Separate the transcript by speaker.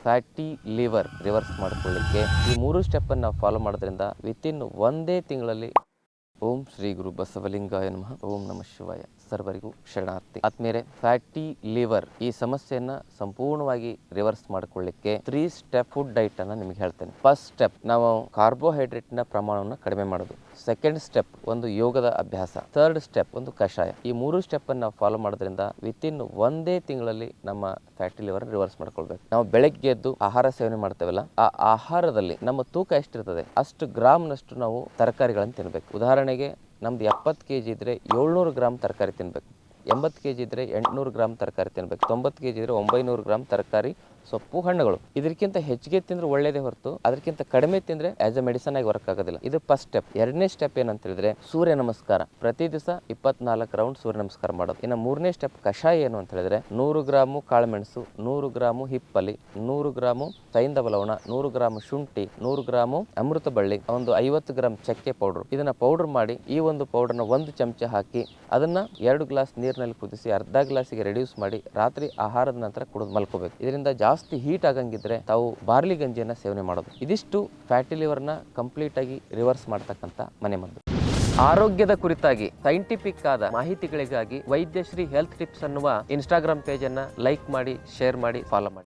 Speaker 1: Fatty liver reverse ಮಾಡಿಕೊಳ್ಳಿಕ್ಕೆ ಈ ಮೂರು ಸ್ಟೆಪ್ಪನ್ನು ಫಾಲೋ ಮಾಡೋದ್ರಿಂದ ವಿತಿನ್ ಒಂದೇ ತಿಂಗಳಲ್ಲಿ ಓಂ ಶ್ರೀ ಗುರು ಬಸವಲಿಂಗಾಯ ನಮಃ. ಓಂ ನಮಃ ಶಿವಾಯ. ಸರ್ವರಿಗೂ ಶರಣಾರ್ಥಿ. ಆದ್ಮೇಲೆ ಫ್ಯಾಟಿ ಲಿವರ್ ಈ ಸಮಸ್ಯೆಯನ್ನ ಸಂಪೂರ್ಣವಾಗಿ ರಿವರ್ಸ್ ಮಾಡ್ಕೊಳ್ಳಿಕ್ಕೆ ತ್ರೀ ಸ್ಟೆಪ್ ಫುಡ್ ಡೈಟ್ ಅನ್ನ ನಿಮಗೆ ಹೇಳ್ತೇನೆ. ಫಸ್ಟ್ ಸ್ಟೆಪ್ ನಾವು ಕಾರ್ಬೋಹೈಡ್ರೇಟ್ನ ಪ್ರಮಾಣವನ್ನು ಕಡಿಮೆ ಮಾಡೋದು. ಸೆಕೆಂಡ್ ಸ್ಟೆಪ್ ಒಂದು ಯೋಗದ ಅಭ್ಯಾಸ. ಥರ್ಡ್ ಸ್ಟೆಪ್ ಒಂದು ಕಷಾಯ. ಈ ಮೂರು ಸ್ಟೆಪ್ ಅನ್ನು ಫಾಲೋ ಮಾಡೋದ್ರಿಂದ ವಿತಿನ್ ಒಂದೇ ತಿಂಗಳಲ್ಲಿ ನಮ್ಮ ಫ್ಯಾಟಿ ಲಿವರ್ ರಿವರ್ಸ್ ಮಾಡ್ಕೊಳ್ಬೇಕು. ನಾವು ಬೆಳಗ್ಗೆ ಎದ್ದು ಆಹಾರ ಸೇವನೆ ಮಾಡ್ತೇವಲ್ಲ, ಆ ಆಹಾರದಲ್ಲಿ ನಮ್ಮ ತೂಕ ಎಷ್ಟಿರ್ತದೆ, ಅಷ್ಟು ಗ್ರಾಮ್ನಷ್ಟು ನಾವು ತರಕಾರಿಗಳನ್ನು ತಿನ್ನಬೇಕು ಉದಾಹರಣೆಗೆ ನಮ್ದು ಎಪ್ಪತ್ತು ಕೆ ಜಿ ಇದ್ದರೆ ಏಳ್ನೂರು ಗ್ರಾಮ್ ತರಕಾರಿ ತಿನ್ಬೇಕು. ಎಂಬತ್ತು ಕೆ ಜಿ ಇದ್ದರೆ ಎಂಟುನೂರು ಗ್ರಾಮ್ ತರಕಾರಿ ತಿನ್ಬೇಕು. ತೊಂಬತ್ತು ಕೆ ಜಿ ಇದ್ದರೆ ಒಂಬೈನೂರು ಗ್ರಾಮ್ ತರಕಾರಿ ಸೊಪ್ಪು ಹಣ್ಣುಗಳು. ಇದಕ್ಕಿಂತ ಹೆಚ್ಚಿಗೆ ತಿಂದ್ರೆ ಒಳ್ಳೇದೇ ಹೊರತು ಅದಕ್ಕಿಂತ ಕಡಿಮೆ ತಿಂದ್ರೆ ಆಸ್ ಅ ಮೆಡಿಸನ್ ಆಗಿ ವರ್ಕ್ ಆಗೋದಿಲ್ಲ. ಇದು ಫಸ್ಟ್ ಸ್ಟೆಪ್ ಎರಡನೇ ಸ್ಟೆಪ್ ಏನಂತ ಹೇಳಿದ್ರೆ ಸೂರ್ಯ ನಮಸ್ಕಾರ. ಪ್ರತಿ ದಿವಸ ಇಪ್ಪತ್ನಾಲ್ಕು ರೌಂಡ್ ಸೂರ್ಯ ನಮಸ್ಕಾರ ಮಾಡೋದು. ಇನ್ನು ಮೂರನೇ ಸ್ಟೆಪ್ ಕಷಾಯ ಏನು ಅಂತ ಹೇಳಿದ್ರೆ, ನೂರು ಗ್ರಾಮು ಕಾಳುಮೆಣಸು, ನೂರು ಗ್ರಾಮು ಹಿಪ್ಪಲಿ, ನೂರು ಗ್ರಾಮು ಸೈಂದ ಲವಣ ನೂರು ಗ್ರಾಮು ಶುಂಠಿ, ನೂರು ಗ್ರಾಮು ಅಮೃತ ಬಳ್ಳಿ ಒಂದು ಐವತ್ತು ಗ್ರಾಮ್ ಚಕ್ಕೆ ಪೌಡರ್. ಇದನ್ನ ಪೌಡರ್ ಮಾಡಿ ಈ ಒಂದು ಪೌಡರ್ನ ಒಂದು ಚಮಚ ಹಾಕಿ, ಅದನ್ನ ಎರಡು ಗ್ಲಾಸ್ ನೀರಿನಲ್ಲಿ ಕುದಿಸಿ ಅರ್ಧ ಗ್ಲಾಸಿಗೆ ರೆಡ್ಯೂಸ್ ಮಾಡಿ, ರಾತ್ರಿ ಆಹಾರದ ನಂತರ ಕುಡಿದು ಮಲ್ಕೋಬೇಕು. ಇದರಿಂದ ಜಾಸ್ತಿ ಹೀಟ್ ಆಗಂಗಿದ್ರೆ ತಾವು ಬಾರ್ಲಿ ಗಂಜಿಯನ್ನ ಸೇವನೆ ಮಾಡೋದು. ಇದಿಷ್ಟು ಫ್ಯಾಟಿ ಲಿವರ್ನ ಕಂಪ್ಲೀಟ್ ಆಗಿ ರಿವರ್ಸ್ ಮನೆ ಮನೆಮದ್ದು ಆರೋಗ್ಯದ ಕುರಿತಾಗಿ ಸೈಂಟಿಫಿಕ್ ಆದ ಮಾಹಿತಿಗಳಿಗಾಗಿ ವೈದ್ಯಶ್ರೀ ಹೆಲ್ತ್ ಟಿಪ್ಸ್ ಅನ್ನುವ ಇನ್ಸ್ಟಾಗ್ರಾಮ್ ಪೇಜ್ ಅನ್ನ ಲೈಕ್ ಮಾಡಿ ಶೇರ್ ಮಾಡಿ ಫಾಲೋ ಮಾಡಿ.